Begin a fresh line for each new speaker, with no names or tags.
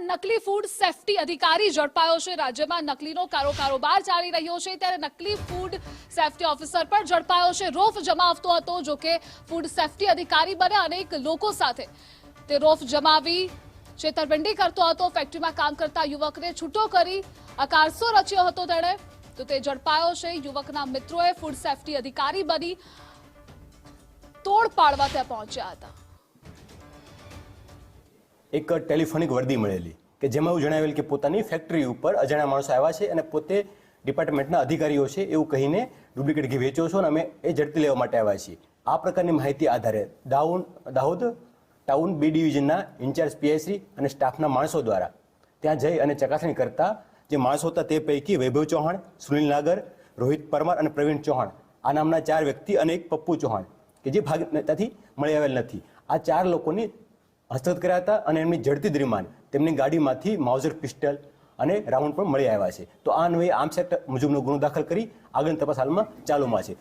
નકલી food safety અધિકારી ઝડપાયો છે. રાજ્યમાં નકલીનો કારો કારોબાર ચાલી રહ્યો છે ત્યારે નકલી ફૂડ સેફટી ઓફિસર પણ ઝડપાયો છે. રોફ જમાવતો હતો જો કે ફૂડ સેફટી અધિકારી બને અનેક લોકો સાથે. તે રોફ જમાવી છેતરપિંડી કરતો હતો. ફેક્ટરીમાં કામ કરતા યુવકને છૂટો કરી અકારસો રચ્યો હતો તેણે. તો તે ઝડપાયો છે. યુવકના મિત્રોએ ફૂડ સેફટી અધિકારી બની તોડ પાડવા ત્યાં પહોંચ્યા હતા.
એક ટેલિફોનિક વર્દી મળેલી કે જેમાં એવું જણાવેલ કે પોતાની ફેક્ટરી ઉપર અજાણ્યા માણસો આવ્યા છે અને પોતે ડિપાર્ટમેન્ટના અધિકારીઓ છે એવું કહીને ડુપ્લિકેટ ઘી વેચો છો અને અમે એ ઝડપી લેવા માટે આવ્યા છીએ. આ પ્રકારની માહિતી આધારે દાઉન, દાહોદ ટાઉન બી ડિવિઝનના ઇન્ચાર્જ પીએસસી અને સ્ટાફના માણસો દ્વારા ત્યાં જઈ અને ચકાસણી કરતા જે માણસો હતા તે પૈકી વૈભવ ચૌહાણ, સુનિલ નાગર, રોહિત પરમાર અને પ્રવીણ ચૌહાણ. આ નામના ચાર વ્યક્તિ અને એક પપ્પુ ચૌહાણ, કે જે ભાગ ત્યાંથી મળી આવેલ નથી. આ ચાર લોકોની હસ્તગત કર્યા હતા અને એમની ઝડપી દરમિયાન તેમની ગાડીમાંથી માઉઝર પિસ્ટલ અને રાઉન્ડ પણ મળી આવ્યા છે. તો આ અન્વયે આર્મ્સ એક્ટ મુજબનો ગુનો દાખલ કરી આગળની તપાસ હાલમાં ચાલુમાં છે.